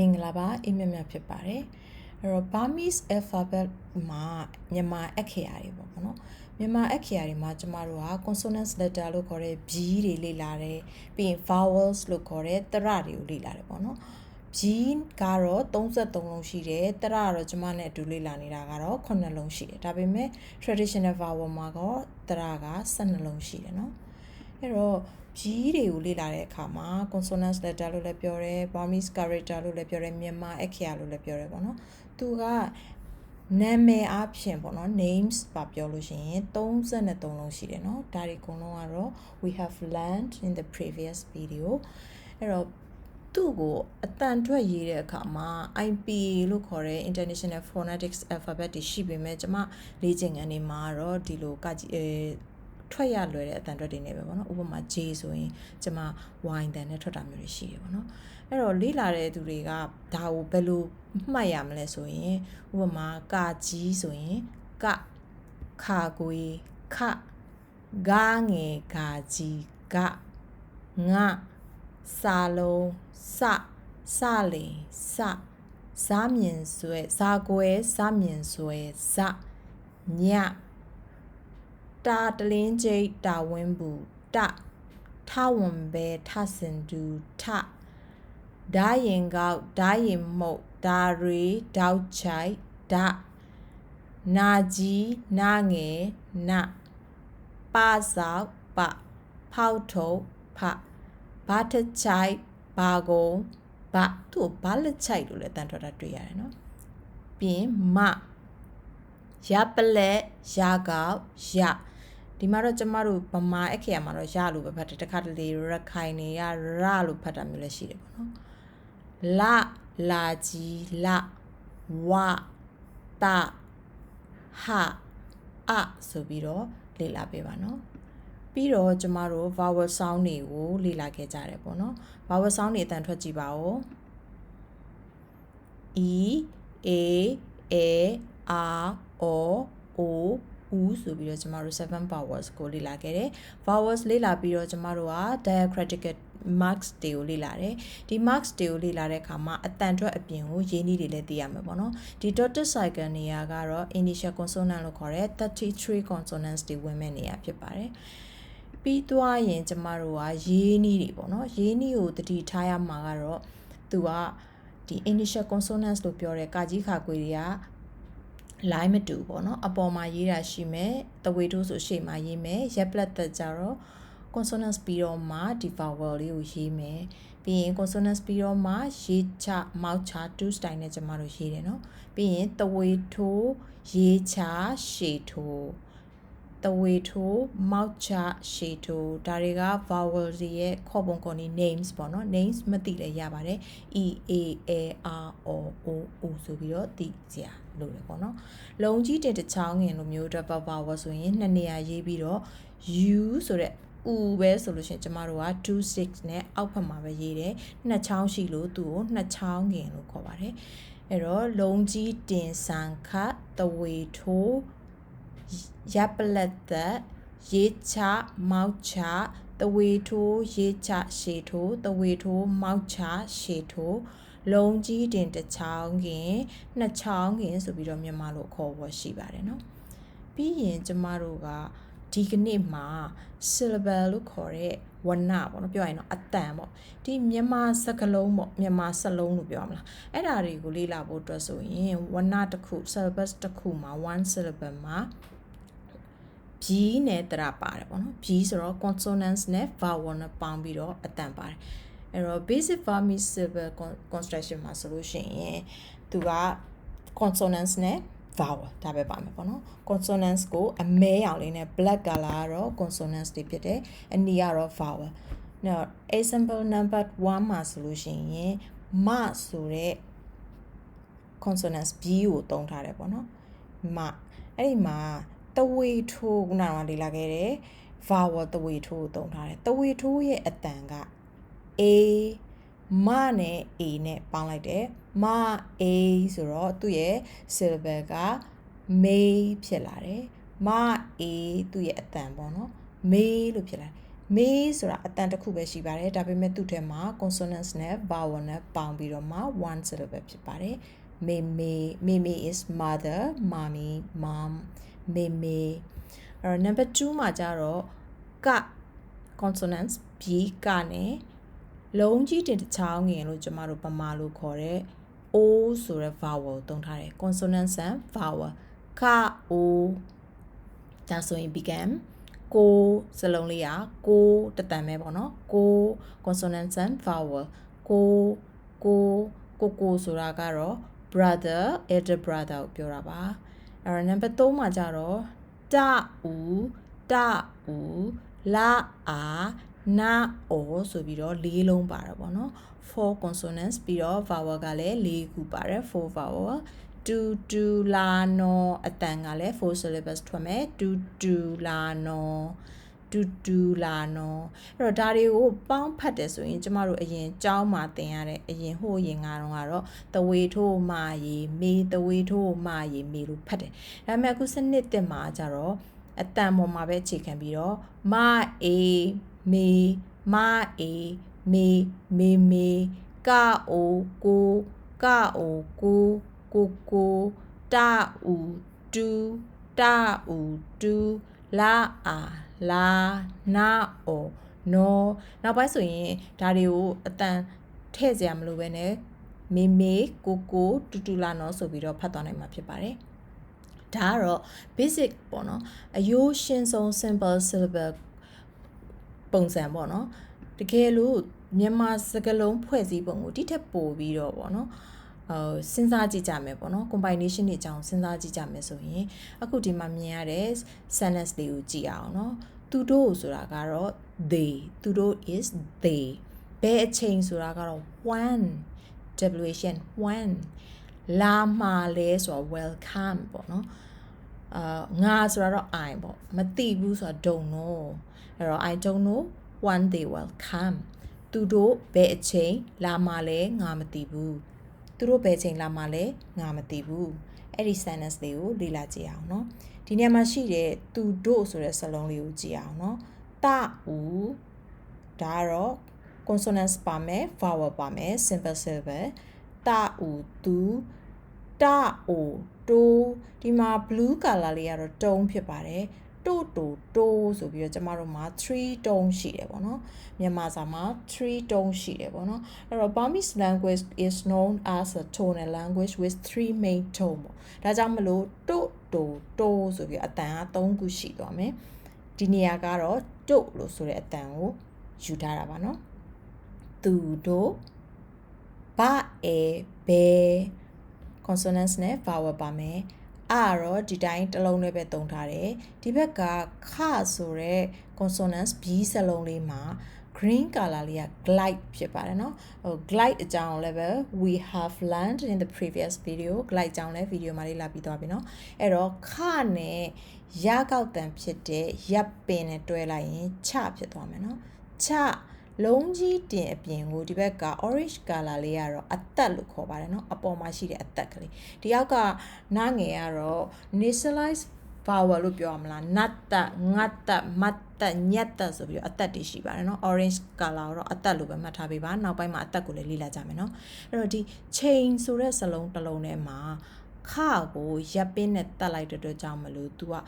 မင်္ဂလာပါအိမ်မြတ်မြတ်ဖြစ်ပါတယ်အဲ့တော့ Burmese alphabet မှာမြန်မာအခရာတွေပေါ့နော်မြန်မာအခရာတွေမှာကျမတို့က consonant letter လို့ခေါ်တဲ့ b တွေလေ့လာတယ်ပြီးရင် vowels လို့ခေါ်တဲ့တရတွေကိုလေ့လာတယ်ပေါ့နော် b ကတော့33လုံးရှိတယ်တရကတော့ကျမနဲ့အတူလေ့လာနေတာကတော့9လုံးရှိတယ်ဒါပေမဲ့ traditional vowel မှာကတရက12လုံးရှိတယ်နော် အဲ့တော့ကြီးတွေကိုလေ့လာတဲ့အခါမှာ consonant letter လို့လည်းပြောတယ် Burmese character လို့လည်းပြောတယ်မြန်မာအခရာလို့လည်းပြောတယ်ပေါ့နော်သူကနာမည်အဖြစ်ပေါ့နော် names ပါပြောလို့ရှိရင်33လုံးရှိတယ်เนาะဒါတွေအကုန်လုံးကတော့ we have learned in the previous video အဲ့တော့သူ့ကိုအတန်ထွက်ရေးတဲ့အခါမှာ IP လို့ခေါ်တဲ့ International Phonetics Alphabet တွေရှိပေမဲ့ကျွန်မလေ့ကျင့်ခန်းတွေမှာတော့ဒီလိုကကြအဲ ထွက်ရလွယ်တဲ့အတန်ထွက်တွေနေပဲပေါ့နော်ဥပမာ J ဆိုရင်ကျွန်မ Y တန်နဲ့ထွက်တာမျိုးတွေရှိတယ်ပေါ့နော်အဲ့တော့လေ့လာတဲ့သူတွေကဒါကိုဘယ်လိုမှတ်ရမလဲဆိုရင်ဥပမာကာကြီးဆိုရင်ကခါကိုခဂါငယ်ဂါကြီးကငါစာလုံးစစလေစဇာမြင်ဆွဲဇာကွဲဇာမြင်ဆွဲဇည တာတလင်းကျိတ်တာဝင်းဘူးတထဝန်ပဲထစင်တူထဓာရင်ကောက်ဓာရင်မှုတ်ဓာရီတောက်ချိုက်ဓာနာကြီးနာငယ်နပါဆောက်ပဖောက်ထုတ်ဖဘာထချိုက်ဘာကုံဘာသူ့ဘာလက်ချိုက်လို့လည်းတန်ထွက်တာတွေ့ရတယ်နော်ပြီးရင်မရပလက်ရကောက်ရ ဒီမှာတော့ကျမတို့ဗမာအခရာမှာတော့ရလို့ပဲဖတ်တယ်တခါတလေရခိုင်နေရရလို့ဖတ်တာမျိုးလည်းရှိတယ်ပေါ့နော်လလာကြီးလဝတဟအဆိုပြီးတော့လေ့လာပေးပါနော်ပြီးတော့ကျမတို့ vowel sound တွေကိုလေ့လာခဲ့ကြတယ်ပေါ့နော် vowel sound တွေအတန်ထွက်ကြည့်ပါဦး e a a r o o ဦးဆိုပြီးတော့ကျမတို့7 vowels ကိုလေ့လာခဲ့တယ် vowels လေ့လာပြီးတော့ကျမတို့က diacritical marks တွေကိုလေ့လာတယ်ဒီ marks တွေကိုလေ့လာတဲ့အခါမှာအတန်ထွက်အပြင်ကိုရင်းနှီးတွေလည်းသိရမှာပေါ့နော်ဒီ dotted cycle နေရာကတော့ initial consonant လို့ခေါ်တဲ့33 consonants တွေဝင်မဲ့နေရာဖြစ်ပါတယ်ပြီးသွားရင်ကျမတို့ကရေးနည်းတွေပေါ့နော်ရေးနည်းကိုတတိထားရမှာကတော့သူကဒီ initial consonants လို့ပြောတဲ့ကာကြီးခါကွေတွေက line မတူပေါ့နော်အပေါ်မှာရေးတာရှိမယ်တဝေထိုးဆိုရှေ့မှာရေးမယ်ရက်ပလက်သက်ကြတော့ consonants ပြီးတော့မှ ဒီ vowel လေးကိုရေးမယ်ပြီးရင် consonants ပြီးတော့မှရေးချမောက်ချ two style နဲ့ကျမတို့ရေးတယ်နော်ပြီးရင်တဝေထိုးရေးချရှေ့ထိုးတဝေထိုးမောက်ချရှေထိုးဒါတွေက vowel တွေရဲ့ခေါ်ပုံခေါ်နည်း names ပေါ့နော် names မသိလည်းရပါတယ် e a a r o o o ဆိုပြီးတော့သိကြ လို့လေပေါ့နော်လုံကြီးတင်တစ်ချောင်းငင်လိုမျိုးအတွက် vowel ဆိုရင်နှစ်နေရာရေးပြီးတော့ u ဆိုတဲ့ဦးပဲဆိုလို့ရှိရင်ကျမတို့က26နဲ့အောက်ဖက်မှာပဲရေးတယ်နှစ်ချောင်းရှိလို့သူ့ကိုနှစ်ချောင်းငင်လို့ခေါ်ပါတယ်အဲ့တော့လုံကြီးတင်ဆန်ခတဝေထိုးရပ်ပလက်သက်ရေးချမောက်ချတဝေထိုးရေးချရှေထိုးတဝေထိုးမောက်ချရှေထိုး လုံကြီးတင်တစ်ချောင်းခင်နှစ်ချောင်းခင်ဆိုပြီးတော့မြန်မာလိုခေါ်ဝေါ်ရှိပါတယ်နော်ပြီးရင်ကျမတို့ကဒီကနေ့မှာ syllable လို့ခေါ်တဲ့ဝဏပေါ့နော်ပြောရရင်တော့အတန်ပေါ့ဒီမြန်မာစကားလုံးပေါ့မြန်မာစလုံးလို့ပြောရမလားအဲ့ဒါတွေကိုလေ့လာဖို့အတွက်ဆိုရင်ဝဏတစ်ခု syllabus တစ်ခုမှာ one syllable မှာဘီနဲ့တရပါတယ်ပေါ့နော်ဘီဆိုတော့ consonants နဲ့ vowel နဲ့ပေါင်းပြီးတော့အတန်ပါတယ် အဲ့တော့ basic vermicellar construction မှာဆိုလို့ရှိရင်သူက consonants နဲ့ vowel ဒါပဲပါမယ်ပေါ့နော် consonants ကိုအမဲရောင်လေးနဲ့ black color ကတော့ consonants တွေဖြစ်တယ်အနီကတော့ vowel now example number 1မှာဆိုလို့ရှိရင်မဆိုတဲ့ consonants b ကိုတုံးထားတယ်ပေါ့နော်မအဲ့ဒီမှာတဝေထိုးခုနကလေ့လာခဲ့တယ် vowel တဝေထိုးကိုတုံးထားတယ်တဝေထိုးရဲ့အတန်က a မနဲ့ a နဲ့ပေါင်းလိုက်တယ်မ a ဆိုတော့သူ့ရဲ့ syllable က may ဖြစ်လာတယ်မ a သူ့ရဲ့အတန်ပေါ့နော် may လို့ဖြစ်လာတယ်မေးဆိုတာအတန်တစ်ခုပဲရှိပါတယ်ဒါပေမဲ့သူ့ထဲမှာ consonants နဲ့ vowel နဲ့ပေါင်းပြီးတော့မှ one syllable ဖြစ်ပါတယ်မေမေမေမေ is mother mommy mom မေမေအဲ့တော့ number 2မှာကျတော့က consonants b ကနဲ့ လုံးကြီးတင်တစ်ချောင်းငယ်လို့ကျမတို့ပမာလို့ခေါ်တဲ့ o ဆိုတဲ့ vowel သုံးထားတယ် consonants and vowel က o ဒါဆိုရင် become ကိုစလုံးလေးอ่ะကိုတတန်ပဲပေါ့နော်ကို consonants and vowel ကိုကိုကိုကိုဆိုတာကတော့ brother elder brother ကိုပြောတာပါအဲ့တော့ number 3မှာကြတော့တဦးတဦးလာအာ နာအောဆိုပြီးတော့လေးလုံးပါတယ်ပေါ့နော် four consonants ပြီးတော့ vowel ကလည်း၄ခုပါတယ် four vowel တူတူလာနော်အတန်ကလည်း four syllables ထွက်မယ်တူတူလာနော်တူတူလာနော်အဲ့တော့ဒါတွေကိုပေါင်းဖတ်တယ်ဆိုရင်ကျမတို့အရင်ကြောင်းမှာသင်ရတဲ့အရင်ဟိုရင်ကတော့ကတော့တဝေထိုးမာရီမေတဝေထိုးမာရီမေလို့ဖတ်တယ်ဒါပေမဲ့အခုစနစ်တင်မှာကြတော့အတန်ပေါ်မှာပဲအခြေခံပြီးတော့မအေ မေမအေမေမေမေကအိုကိုကအိုကိုကိုကိုတာဥတူတာဥတူလာအာလာနာအောနော်နောက်ပိုင်းဆိုရင်ဒါတွေကိုအတန်ထည့်စရာမလိုပဲねမေမေကိုကိုတူတူလာနော်ဆိုပြီးတော့ဖတ်သွားနိုင်မှာဖြစ်ပါတယ်ဒါကတော့ basic ပေါ့နော်အယိုးရှင်းဆုံး simple syllable ပုံစံပေါ့နော်တကယ်လို့မြန်မာစကားလုံးဖွဲ့စည်းပုံကိုတိထက်ပိုပြီးတော့ပေါ့နော်ဟိုစဉ်းစားကြည့်ကြမယ်ပေါ့နော် combination တွေအကြောင်းစဉ်းစားကြည့်ကြမယ်ဆိုရင်အခုဒီမှာမြင်ရတဲ့ sentence တွေကိုကြည့်အောင်နော်သူတို့ဆိုတာကတော့ they သူတို့ is they ဘယ်အချိန်ဆိုတာကတော့ when WHN when လာမှာလဲဆိုတော့ welcome ပေါ့နော်အာငါဆိုတာတော့ I ပေါ့မသိဘူးဆိုတာ don't know အဲ့တော့ I don't know when they will come သူတို့ဘယ်အချိန်လာမှလဲငါမသိဘူးသူတို့ဘယ်အချိန်လာမှလဲငါမသိဘူးအဲ့ဒီ sentence လေးကိုလေ့လာကြည့်အောင်နော်ဒီနေရာမှာရှိတဲ့သူတို့ဆိုတဲ့စာလုံးလေးကိုကြည့်အောင်နော်တဦးဒါတော့ consonants ပါမယ် vowel ပါမယ် simple syllable တဦးသူတအိုတိုးဒီမှာ blue color လေးကတော့တုံးဖြစ်ပါတယ် တိုးတိုးတိုးဆိုပြီးတော့ကျမတို့မှာ3 tone ရှိတယ်ပေါ့နော်မြန်မာစာမှာ3 tone ရှိတယ်ပေါ့နော်အဲ့တော့ Burmese language is known as a tonal language with three main tone ပေါ့ဒါကြောင့်မလို့တိုးတိုးတိုးဆိုပြီးအတန်က3ခုရှိသွားမယ်ဒီနေရာကတော့တိုးလို့ဆိုတဲ့အတန်ကိုယူထားတာပါနော်သူတို့ဘာအဲဘဲ consonants နဲ့ vowel ပါမယ် အကတော့ဒီတိုင်းတစ်လုံးနဲ့ပဲသုံးထားတယ်ဒီဘက်ကခဆိုတဲ့ consonants b စလုံးလေးမှာ green color လေးက glide ဖြစ်ပါတယ်เนาะဟို glide အကြောင်းလည်းပဲ we have learned in the previous video glide အကြောင်းလည်း video မှာလေးလာပြီးသွားပြီเนาะအဲ့တော့ခနဲ့ရကောက်တန်ဖြစ်တဲ့ရပ်ပင်နဲ့တွဲလိုက်ရင်ချဖြစ်သွားမယ်เนาะချ လုံးကြီးတင်အပြင်ကိုဒီဘက်က orange color လေးကတော့အသက်လို့ခေါ်ပါတယ်เนาะအပေါ်မှာရှိတဲ့အသက်ကလေးဒီအောက်ကနားငယ်ကတော့ nasalized vowel လို့ပြောရမလားနတ်တငတ်တမတ်တညက်တဆိုပြီးတော့အသက်တွေရှိပါတယ်เนาะ orange color တော့အသက်လို့ပဲမှတ်ထားပေးပါနောက်ပိုင်းမှာအသက်ကိုလည်းလေ့လာကြမယ်เนาะအဲ့တော့ဒီ chain ဆိုတဲ့စလုံးတစ်လုံးထဲမှာခကိုရပ်ပင်းနဲ့တက်လိုက်တဲ့အတွက်ကြောင့်မလို့ तू อ่ะ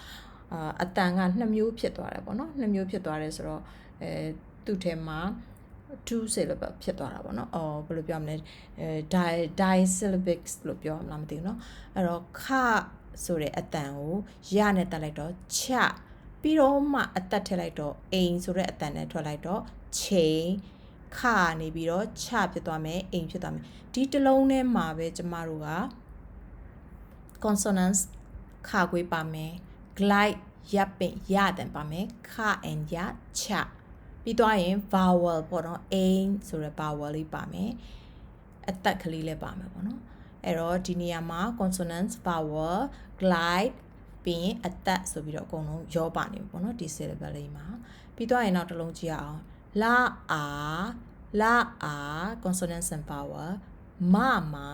အတန်ကနှစ်မျိုးဖြစ်သွားတယ်ပေါ့နော်နှစ်မျိုးဖြစ်သွားတယ်ဆိုတော့အဲ သူ့ထဲမှာ two syllable ဖြစ်သွားတာပေါ့နော်။အော်ဘယ်လိုပြောမလဲ။အဲ di syllabics လို့ပြောမလားမသိဘူးနော်။အဲ့တော့ခဆိုတဲ့အတန်ကိုရနဲ့တက်လိုက်တော့ချပြီးတော့မှအသက်ထည့်လိုက်တော့အိမ်ဆိုတဲ့အတန်နဲ့ထွက်လိုက်တော့ချိန်ခနေပြီးတော့ချဖြစ်သွားမယ်အိမ်ဖြစ်သွားမယ်ဒီတလုံးထဲမှာပဲကျမတို့က consonants ခခွေးပါမယ် glide ရပ်ပင်ရတန်ပါမယ်ခ and ရချ ပြီးသွားရင် vowel ပေါ့နော် ain ဆိုတဲ့ vowel လေးပါမယ်အသက်ကလေးလည်းပါမယ်ပေါ့နော်အဲ့တော့ဒီနေရာမှာ consonants vowel glide ပြီးရင်အသက်ဆိုပြီးတော့အကုန်လုံးရောပါနေပြီပေါ့နော်ဒီ syllable လေးမှာပြီးသွားရင်နောက်တစ်လုံးကြည့်အောင်လာအာလာအာ consonants and vowel မမာ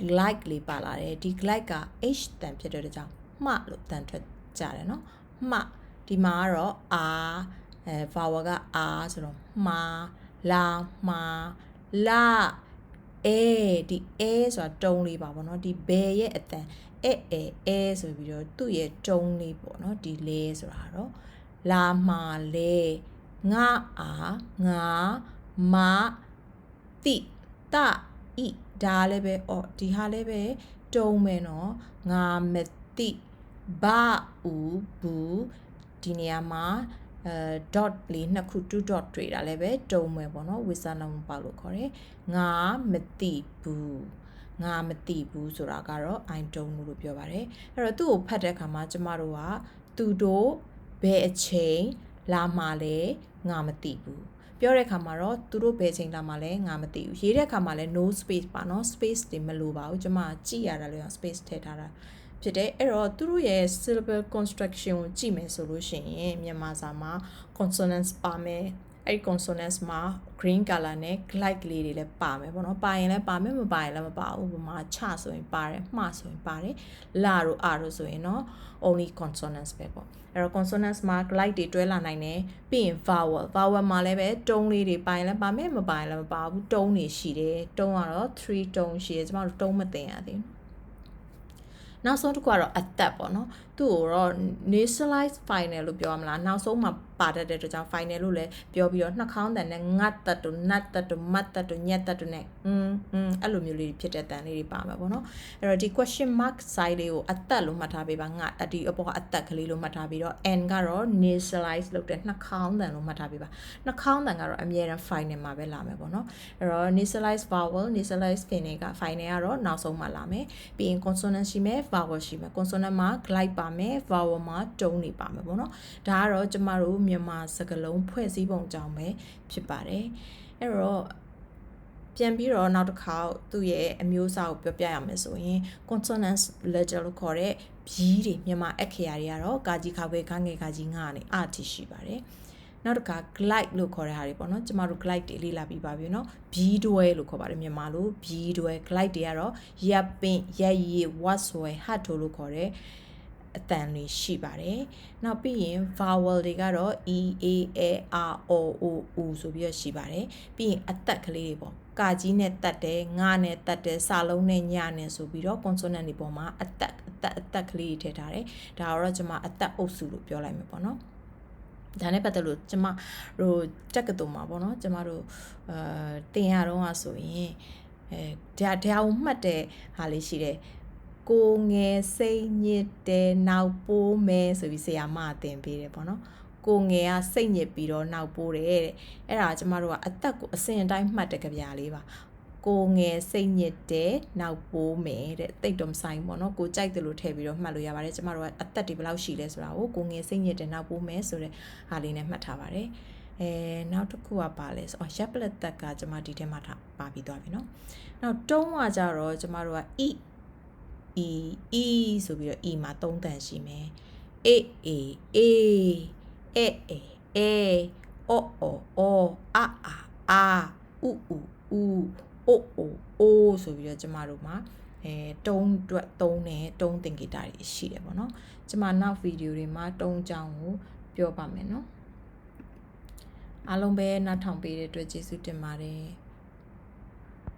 glide လေးပါလာတယ်ဒီ glide က h တန်ဖြစ်တဲ့ကြောင့်မှလို့တန်ထွက်ကြတယ်နော်မှဒီမှာကတော့အာ အဲ vowel ကအာဆိုတော့မှာလာမှာလာအဲဒီအဲဆိုတာတုံးလေးပါပေါ့နော်ဒီဘယ်ရဲ့အတန်အဲအဲအဲဆိုပြီးတော့သူ့ရဲ့တုံးလေးပေါ့နော်ဒီလဲဆိုတာတော့လာမှာလဲငါအာငါမတိတဤဒါလည်းပဲအော်ဒီဟာလည်းပဲတုံးမယ်နော်ငါမတိဘာဦးဘူးဒီနေရာမှာ အဲ dot လေးနှစ်ခု two dot တွေ့တာလည်းပဲတုံးမယ်ပေါ့နော်ဝိစာလုံးပေါက်လို့ခေါ်တယ်ငါမတိဘူးငါမတိဘူးဆိုတာကတော့ I don't know လို့ပြောပါတယ်အဲ့တော့သူ့ကိုဖတ်တဲ့အခါမှာကျမတို့ကသူတို့ဘယ်အချိန်လာမှလဲငါမသိဘူးပြောတဲ့အခါမှာတော့သူတို့ဘယ်ချိန်လာမှလဲငါမသိဘူးရေးတဲ့အခါမှာလဲ no space ပါเนาะ space တွေမလိုပါဘူးကျမကြည့်ရတာလို့ space ထည့်ထားတာ ဖြစ်တယ်အဲ့တော့သူတို့ရဲ့ syllable construction ကိုကြည့်မယ်ဆိုလို့ရှိရင်မြန်မာစာမှာ consonants ပါမယ်အဲ့ consonants မှာ green color နဲ့ glide လေးတွေလည်းပါမယ်ပေါ့နော်ပါရင်လည်းပါမယ်မပါရင်လည်းမပါဘူးဥပမာချဆိုရင်ပါတယ်မှားဆိုရင်ပါတယ်လာတို့အာတို့ဆိုရင်တော့ only consonants ပဲပေါ့အဲ့တော့ consonants မှာ glide တွေတွဲလာနိုင်တယ်ပြီးရင် vowel vowel မှာလည်းပဲတုံးလေးတွေပါရင်လည်းပါမယ်မပါရင်လည်းမပါဘူးတုံးတွေရှိတယ်တုံးကတော့3တုံးရှိတယ်ကျွန်တော်တို့တုံးမသိရသေးဘူး နောက်ဆုံးတစ်ခုကတော့အသက်ပေါ့နော်သူ့ကိုတော့ nasalized final လို့ပြောရမလားနောက်ဆုံးမှာ ပါတတ်တဲ့အတွက်ကြောင့် final လို့လည်းပြောပြီးတော့နှာခေါင်းတန်နဲ့ငတ်တက်တူနတ်တက်တူမတ်တက်တူညက်တက်တူနဲ့อืมอืมအဲ့လိုမျိုးလေးဖြစ်တဲ့တန်လေးတွေပါမှာပေါ့နော်အဲ့တော့ဒီ question mark side လေးကိုအသက်လို့မှတ်ထားပေးပါငါဒီအပေါ်အသက်ကလေးလို့မှတ်ထားပြီးတော့ n ကတော့ nasalized လုပ်တဲ့နှာခေါင်းတန်လို့မှတ်ထားပေးပါနှာခေါင်းတန်ကတော့အမြဲတမ်း final မှာပဲလာမယ်ပေါ့နော်အဲ့တော့ nasalized vowel nasalized final က final ကတော့နောက်ဆုံးမှလာမယ်ပြီးရင် consonant ရှိမယ် vowel ရှိမယ် consonant မှာ glide ပါမယ် vowel မှာတုံးနေပါမယ်ပေါ့နော်ဒါကတော့ကျမတို့ မြန်မာစကားလုံးဖွဲ့စည်းပုံကြောင့်ပဲဖြစ်ပါတယ်။အဲ့တော့ပြန်ပြီးတော့နောက်တစ်ခါသူ့ရဲ့အမျိုးအစားကိုပြောပြရမယ်ဆိုရင် consonant letter လို့ခေါ်တဲ့ဘီးတွေမြန်မာအက္ခရာတွေကတော့ကာကြီးခါခွဲခါငယ်ခါကြီးငါကနေအတိရှိပါတယ်။နောက်တစ်ခါ glide လို့ခေါ်တဲ့ဟာတွေပေါ့နော်ကျမတို့ glide တွေလေ့လာပြီးပါပြီနော်ဘီးတွဲလို့ခေါ်ပါတယ်မြန်မာလိုဘီးတွဲ glide တွေကတော့ရပ်ပင်ရက်ရည်ဝတ်ဆွဲဟတ်ထိုးလို့ခေါ်တဲ့ အတန်တွေရှိပါတယ်။နောက်ပြီးရင် vowel တွေကတော့ e a a r o o u ဆိုပြီးတော့ရှိပါတယ်။ပြီးရင်အသက်ကလေးတွေပေါ့။ကာကြီးနဲ့တတ်တယ်၊ငါနဲ့တတ်တယ်၊စာလုံးနဲ့ညနဲ့ဆိုပြီးတော့ consonant တွေပေါ်မှာအသက်အသက်အသက်ကလေးတွေထည့်ထားတယ်။ဒါတော့ကျွန်မအသက်အုပ်စုလို့ပြောလိုက်မယ်ပေါ့နော်။ဒါနဲ့ပတ်သက်လို့ကျမတို့တက်ကတူမှာပေါ့နော်ကျမတို့အာတင်ရတော့ဟာဆိုရင်အဲဒါဒါကိုမှတ်တဲ့ဟာလေးရှိတယ် ကိုငယ်စိတ်ညစ်တယ်နောက်ပိုးမယ်ဆိုပြီးဆရာမအတင်ပေးတယ်ပေါ့နော်ကိုငယ်ကစိတ်ညစ်ပြီးတော့နောက်ပိုးတယ်တဲ့အဲ့ဒါကျမတို့ကအသက်ကိုအစဉ်အတိုင်းမှတ်တဲ့ကြပြလေးပါကိုငယ်စိတ်ညစ်တယ်နောက်ပိုးမယ်တဲ့တိတ်တော့မဆိုင်ပေါ့နော်ကိုကြိုက်တယ်လို့ထည့်ပြီးတော့မှတ်လို့ရပါတယ်ကျမတို့ကအသက်တွေဘယ်လောက်ရှိလဲဆိုတာကိုကိုငယ်စိတ်ညစ်တယ်နောက်ပိုးမယ်ဆိုတဲ့ဟာလေးနဲ့မှတ်ထားပါတယ်အဲနောက်တစ်ခုကပါလဲဆိုတော့ရပ်ပလက်သက်ကကျမဒီထဲမှာထားပါပြီးသွားပြီเนาะနောက်တုံးကကြတော့ကျမတို့က e e e ဆိုပြီးတော့ e မှာ၃တန်ရှိမယ် a a a e e e o o o a a a u u u o o o ဆိုပြီးတော့ကျမတို့မှာအဲတုံးအတွက်တုံးနဲ့တုံးသင်္ကေတတွေရှိတယ်ပေါ့နော်ကျမနောက်ဗီဒီယိုတွေမှာတုံးကြောင်းကိုပြောပါမယ်နော်အားလုံးပဲနားထောင်ပေးတဲ့အတွက်ကျေးဇူးတင်ပါတယ်